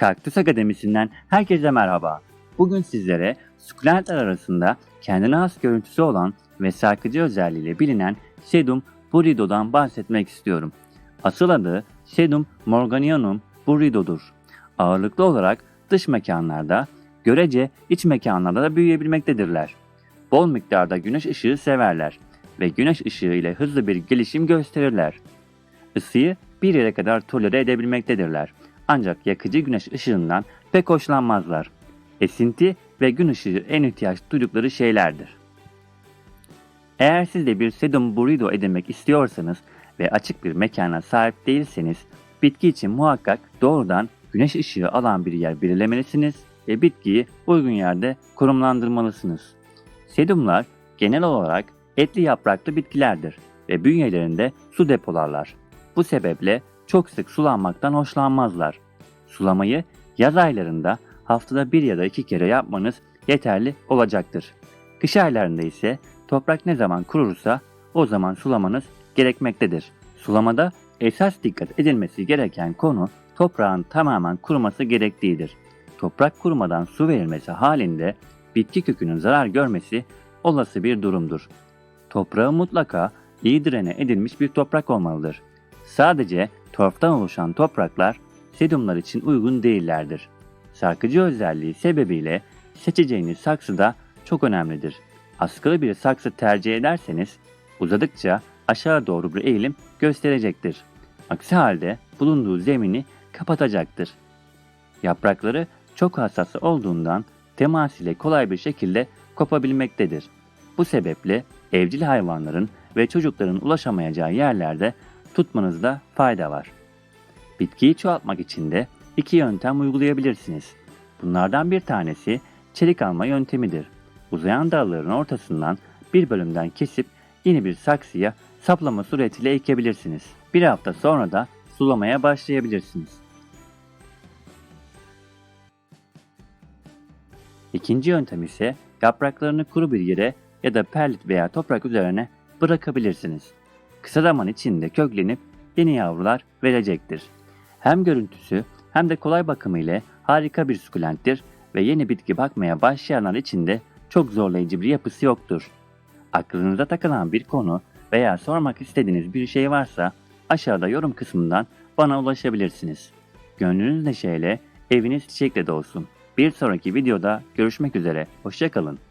Kaktüs Akademisi'nden herkese merhaba. Bugün sizlere sukulentler arasında kendine has görüntüsü olan ve sarkıcı özelliğiyle bilinen Sedum burido'dan bahsetmek istiyorum. Asıl adı Sedum morganianum burido'dur. Ağırlıklı olarak dış mekanlarda, görece iç mekanlarda da büyüyebilmektedirler. Bol miktarda güneş ışığı severler ve güneş ışığı ile hızlı bir gelişim gösterirler. Isıyı bir yere kadar tolere edebilmektedirler. Ancak yakıcı güneş ışığından pek hoşlanmazlar. Esinti ve gün ışığı en ihtiyaç duydukları şeylerdir. Eğer siz de bir sedum burrito edinmek istiyorsanız ve açık bir mekana sahip değilseniz, bitki için muhakkak doğrudan güneş ışığı alan bir yer belirlemelisiniz ve bitkiyi uygun yerde konumlandırmalısınız. Sedumlar genel olarak etli yapraklı bitkilerdir ve bünyelerinde su depolarlar. Bu sebeple çok sık sulanmaktan hoşlanmazlar. Sulamayı yaz aylarında haftada bir ya da iki kere yapmanız yeterli olacaktır. Kış aylarında ise toprak ne zaman kurursa o zaman sulamanız gerekmektedir. Sulamada esas dikkat edilmesi gereken konu toprağın tamamen kuruması gerektiğidir. Toprak kurumadan su verilmesi halinde bitki kökünün zarar görmesi olası bir durumdur. Toprağı mutlaka iyi drene edilmiş bir toprak olmalıdır. Sadece torftan oluşan topraklar sedumlar için uygun değillerdir. Sarkıcı özelliği sebebiyle seçeceğiniz saksı da çok önemlidir. Askılı bir saksı tercih ederseniz uzadıkça aşağı doğru bir eğilim gösterecektir. Aksi halde bulunduğu zemini kapatacaktır. Yaprakları çok hassas olduğundan temas ile kolay bir şekilde kopabilmektedir. Bu sebeple evcil hayvanların ve çocukların ulaşamayacağı yerlerde tutmanızda fayda var. Bitkiyi çoğaltmak için de iki yöntem uygulayabilirsiniz. Bunlardan bir tanesi çelik alma yöntemidir. Uzayan dalların ortasından bir bölümden kesip yeni bir saksıya saplama suretiyle ekebilirsiniz. Bir hafta sonra da sulamaya başlayabilirsiniz. İkinci yöntem ise yapraklarını kuru bir yere ya da perlit veya toprak üzerine bırakabilirsiniz. Kısa zaman içinde köklenip yeni yavrular verecektir. Hem görüntüsü hem de kolay bakımı ile harika bir sukulenttir ve yeni bitki bakmaya başlayanlar için de çok zorlayıcı bir yapısı yoktur. Aklınıza takılan bir konu veya sormak istediğiniz bir şey varsa aşağıda yorum kısmından bana ulaşabilirsiniz. Gönlünüz neşeyle, eviniz çiçekle dolsun. Bir sonraki videoda görüşmek üzere. Hoşçakalın.